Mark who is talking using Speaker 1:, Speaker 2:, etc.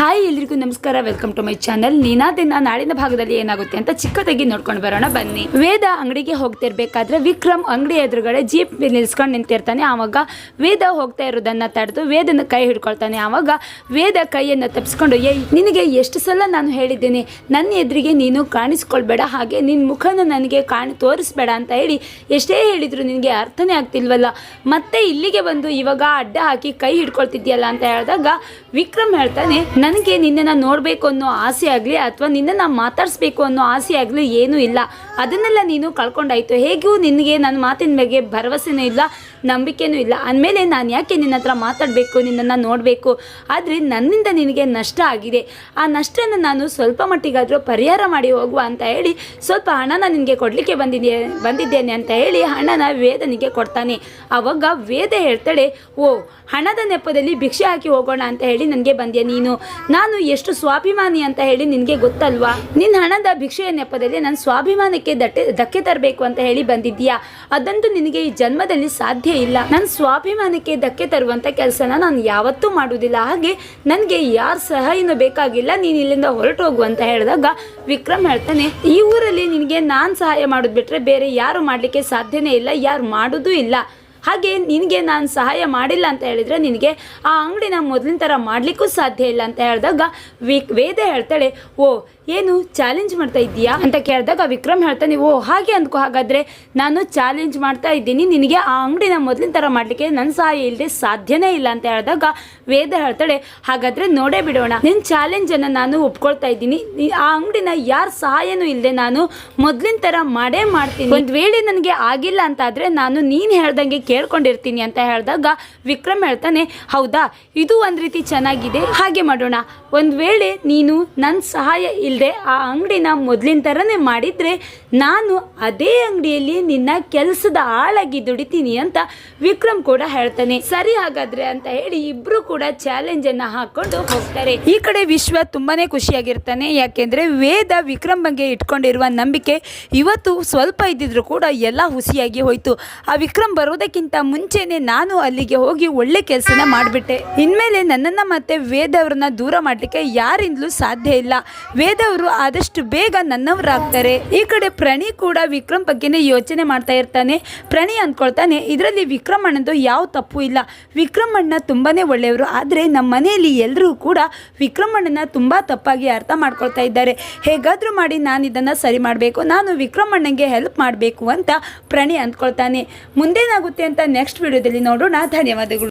Speaker 1: Hi, ಎಲ್ರಿಗೂ ನಮಸ್ಕಾರ. Welcome to my channel ನೀನಾ ದಿನ ನಾಳಿನ ಭಾಗದಲ್ಲಿ ಏನಾಗುತ್ತೆ ಅಂತ ಚಿಕ್ಕದಾಗಿ ನೋಡ್ಕೊಂಡು ಬರೋಣ. ಬನ್ನಿ. ವೇದ ಅಂಗಡಿಗೆ ಹೋಗ್ತಿರ್ಬೇಕಾದ್ರೆ ವಿಕ್ರಮ್ ಅಂಗಡಿ ಎದುರುಗಡೆ ಜೀಪ್ ನಿಲ್ಸ್ಕೊಂಡು ನಿಂತಿರ್ತಾನೆ. ಆವಾಗ ವೇದ ಹೋಗ್ತಾ ಇರೋದನ್ನ ತಡೆದು ವೇದನ ಕೈ ಹಿಡ್ಕೊಳ್ತಾನೆ. ಆವಾಗ ವೇದ ಕೈಯನ್ನು ತಪ್ಪಿಸ್ಕೊಂಡು ಏಯ್, ನಿನಗೆ ಎಷ್ಟು ಸಲ ನಾನು ಹೇಳಿದ್ದೀನಿ? ನನ್ನ ಎದುರಿಗೆ ನೀನು ಕಾಣಿಸ್ಕೊಳ್ಬೇಡ. ಹಾಗೆ ನಿನ್ನ ಮುಖನ ನನಗೆ ಕಾಣಿ, ತೋರಿಸ್ಬೇಡ ಅಂತ ಹೇಳಿ ಎಷ್ಟೇ ಹೇಳಿದ್ರು ನಿನಗೆ ಅರ್ಥನೇ ಆಗ್ತಿಲ್ವಲ್ಲ? ಮತ್ತೆ ಇಲ್ಲಿಗೆ ಬಂದು ಇವಾಗ ಅಡ್ಡ ಹಾಕಿ ಕೈ ಹಿಡ್ಕೊಳ್ತಿದ್ಯಲ್ಲ? ಅಂತ ಹೇಳಿದಾಗ ವಿಕ್ರಮ್ ಹೇಳ್ತಾನೆ ನನಗೆ ನಿನ್ನನ್ನು ನೋಡಬೇಕು ಅನ್ನೋ ಆಸೆ ಆಗಲಿ ಅಥವಾ ನಿನ್ನನ್ನು ಮಾತಾಡಿಸ್ಬೇಕು ಅನ್ನೋ ಆಸೆ ಆಗಲಿ ಏನೂ ಇಲ್ಲ. ಅದನ್ನೆಲ್ಲ ನೀನು ಕಳ್ಕೊಂಡಾಯಿತು. ಹೇಗೂ ನಿನಗೆ ನನ್ನ ಮಾತಿನ ಬಗ್ಗೆ ಭರವಸೆನೂ ಇಲ್ಲ. ನಂಬಿಕೆನೂ ಇಲ್ಲ. ಅಂದಮೇಲೆ ನಾನು ಯಾಕೆ ನಿನ್ನ ಹತ್ರ ಮಾತಾಡಬೇಕು, ನಿನ್ನನ್ನು ನೋಡಬೇಕು? ಆದರೆ ನನ್ನಿಂದ ನಿನಗೆ ನಷ್ಟ ಆಗಿದೆ. ಆ ನಷ್ಟನ ನಾನು ಸ್ವಲ್ಪ ಮಟ್ಟಿಗಾದರೂ ಪರಿಹಾರ ಮಾಡಿ ಹೋಗುವ ಅಂತ ಹೇಳಿ ಸ್ವಲ್ಪ ಹಣನ ನಿನಗೆ ಕೊಡಲಿಕ್ಕೆ ಬಂದಿದ್ದೆ ಬಂದಿದ್ದೇನೆ ಅಂತ ಹೇಳಿ ಹಣನ ವೇದನಿಗೆ ಕೊಡ್ತಾನೆ. ಆವಾಗ ವೇದ ಹೇಳ್ತಾಳೆ, ಓ, ಹಣದ ನೆಪದಲ್ಲಿ ಭಿಕ್ಷೆ ಹಾಕಿ ಹೋಗೋಣ ಅಂತ ಹೇಳಿ ನನಗೆ ಬಂದೆ ನೀನು. ನಾನು ಎಷ್ಟು ಸ್ವಾಭಿಮಾನಿ ಅಂತ ಹೇಳಿ ನಿನಗೆ ಗೊತ್ತಲ್ವಾ? ನಿನ್ನ ಹಣದ ಭಿಕ್ಷೆಯ ನೆಪದಲ್ಲಿ ನನ್ನ ಸ್ವಾಭಿಮಾನಕ್ಕೆ ದಟ್ಟೆ ಧಕ್ಕೆ ತರಬೇಕು ಅಂತ ಹೇಳಿ ಬಂದಿದ್ದೀಯಾ? ಅದಂತೂ ನಿನಗೆ ಈ ಜನ್ಮದಲ್ಲಿ ಸಾಧ್ಯ ಇಲ್ಲ. ನನ್ನ ಸ್ವಾಭಿಮಾನಕ್ಕೆ ಧಕ್ಕೆ ತರುವಂಥ ಕೆಲಸನ ನಾನು ಯಾವತ್ತೂ ಮಾಡುವುದಿಲ್ಲ ಹಾಗೆ ನನಗೆ ಯಾರ ಸಹಾಯನೂ ಬೇಕಾಗಿಲ್ಲ. ನೀನು ಇಲ್ಲಿಂದ ಹೊರಟು ಹೋಗು ಅಂತ ಹೇಳಿದಾಗ ವಿಕ್ರಮ್ ಹೇಳ್ತಾನೆ, ಈ ಊರಲ್ಲಿ ನಿನಗೆ ನಾನು ಸಹಾಯ ಮಾಡೋದು ಬಿಟ್ಟರೆ ಬೇರೆ ಯಾರು ಮಾಡಲಿಕ್ಕೆ ಸಾಧ್ಯನೇ ಇಲ್ಲ. ಯಾರು ಮಾಡೋದೂ ಇಲ್ಲ. ಹಾಗೆ ನಿನಗೆ ನಾನು ಸಹಾಯ ಮಾಡಿಲ್ಲ ಅಂತ ಹೇಳಿದರೆ ನಿನಗೆ ಆ ಅಂಗಡಿನ ಮೊದಲಿನ ಥರ ಮಾಡಲಿಕ್ಕೂ ಸಾಧ್ಯ ಇಲ್ಲ. ಅಂತ ಹೇಳಿದಾಗ ವಿ ವೇದ ಹೇಳ್ತಾಳೆ, ಓ ಏನು ಚಾಲೆಂಜ್ ಮಾಡ್ತಾ ಇದ್ದೀಯಾ? ಅಂತ ಕೇಳಿದಾಗ ವಿಕ್ರಮ್ ಹೇಳ್ತಾನೆ ಓ ಹಾಗೆ ಅಂದ್ಕೋ, ಹಾಗಾದರೆ ನಾನು ಚಾಲೆಂಜ್ ಮಾಡ್ತಾ ಇದ್ದೀನಿ, ನಿನಗೆ ಆ ಅಂಗಡಿನ ಮೊದಲಿನ ಥರ ಮಾಡಲಿಕ್ಕೆ ನನ್ನ ಸಹಾಯ ಇಲ್ಲದೆ ಸಾಧ್ಯನೇ ಇಲ್ಲ ಅಂತ ಹೇಳಿದಾಗ ವೇದ ಹೇಳ್ತಾಳೆ, ಹಾಗಾದರೆ ನೋಡೇ ಬಿಡೋಣ. ನಿನ್ನ ಚಾಲೆಂಜನ್ನು ನಾನು ಒಪ್ಕೊಳ್ತಾ ಇದ್ದೀನಿ ಆ ಅಂಗಡಿನ ಯಾರ ಸಹಾಯನೂ ಇಲ್ಲದೆ ನಾನು ಮೊದಲಿನ ಥರ ಮಾಡೇ ಮಾಡ್ತೀನಿ. ಒಂದು ವೇಳೆ ನನಗೆ ಆಗಿಲ್ಲ ಅಂತಾದರೆ ನಾನು ನೀನು ಹೇಳ್ದಂಗೆ ಕೇಳ್ಕೊಂಡಿರ್ತೀನಿ ಅಂತ ಹೇಳಿದಾಗ ವಿಕ್ರಮ್ ಹೇಳ್ತಾನೆ, ಹೌದಾ, ಇದು ಒಂದು ರೀತಿ ಚೆನ್ನಾಗಿದೆ, ಹಾಗೆ ಮಾಡೋಣ. ಒಂದು ವೇಳೆ ನೀನು ನನ್ನ ಸಹಾಯ ಇಲ್ಲದೆ ಆ ಅಂಗಡಿನ ಮೊದಲಿನ ಥರನೇ ಮಾಡಿದರೆ ನಾನು ಅದೇ ಅಂಗಡಿಯಲ್ಲಿ ನಿನ್ನ ಕೆಲಸದ ಆಳಾಗಿ ದುಡಿತೀನಿ ಅಂತ ವಿಕ್ರಮ್ ಕೂಡ ಹೇಳ್ತಾನೆ. ಸರಿ ಹಾಗಾದ್ರೆ ಅಂತ ಹೇಳಿ ಇಬ್ರು ಕೂಡ ಚಾಲೆಂಜ್ ಅನ್ನ ಹಾಕೊಂಡು ಹೋಗ್ತಾರೆ. ಈ ಕಡೆ ವಿಶ್ವ ತುಂಬಾನೇ ಖುಷಿಯಾಗಿರ್ತಾನೆ. ಯಾಕೆಂದ್ರೆ ವೇದ ವಿಕ್ರಮ್ ಬಗ್ಗೆ ಇಟ್ಕೊಂಡಿರುವ ನಂಬಿಕೆ ಇವತ್ತು ಸ್ವಲ್ಪ ಇದ್ದಿದ್ರು ಕೂಡ ಎಲ್ಲ ಹುಸಿಯಾಗಿ ಹೋಯ್ತು. ಆ ವಿಕ್ರಮ್ ಬರೋದಕ್ಕಿಂತ ಮುಂಚೆನೆ ನಾನು ಅಲ್ಲಿಗೆ ಹೋಗಿ ಒಳ್ಳೆ ಕೆಲಸನ ಮಾಡಿಬಿಟ್ಟೆ. ಇನ್ಮೇಲೆ ನನ್ನನ್ನು ಮತ್ತೆ ವೇದ ಅವ್ರನ್ನ ದೂರ ಮಾಡಲಿಕ್ಕೆ ಯಾರಿಂದಲೂ ಸಾಧ್ಯ ಇಲ್ಲ. ವೇದ ಅವರು ಆದಷ್ಟು ಬೇಗ ನನ್ನವರಾಗ್ತಾರೆ. ಈ ಕಡೆ ಪ್ರಣಿ ಕೂಡ ವಿಕ್ರಮ್ ಬಗ್ಗೆನೇ ಯೋಚನೆ ಮಾಡ್ತಾ ಇರ್ತಾನೆ. ಪ್ರಣಿ ಅಂದ್ಕೊಳ್ತಾನೆ ಇದರಲ್ಲಿ ವಿಕ್ರಮ್ ಅಣ್ಣಂದು ಯಾವ ತಪ್ಪು ಇಲ್ಲ. ವಿಕ್ರಮ್ ಅಣ್ಣ ತುಂಬಾನೇ ಒಳ್ಳೆಯವರು. ಆದರೆ ನಮ್ಮ ಮನೆಯಲ್ಲಿ ಎಲ್ಲರೂ ಕೂಡ ವಿಕ್ರಮ್ ಅಣ್ಣನ ತುಂಬ ತಪ್ಪಾಗಿ ಅರ್ಥ ಮಾಡ್ಕೊಳ್ತಾ ಇದ್ದಾರೆ. ಹೇಗಾದರೂ ಮಾಡಿ ನಾನು ಇದನ್ನು ಸರಿ ಮಾಡಬೇಕು. ನಾನು ವಿಕ್ರಮ್ ಅಣ್ಣಂಗೆ ಹೆಲ್ಪ್ ಮಾಡಬೇಕು ಅಂತ ಪ್ರಣಿ ಅಂದ್ಕೊಳ್ತಾನೆ ಮುಂದೇನಾಗುತ್ತೆ ಅಂತ ನೆಕ್ಸ್ಟ್ ವಿಡಿಯೋದಲ್ಲಿ ನೋಡೋಣ. ಧನ್ಯವಾದಗಳು.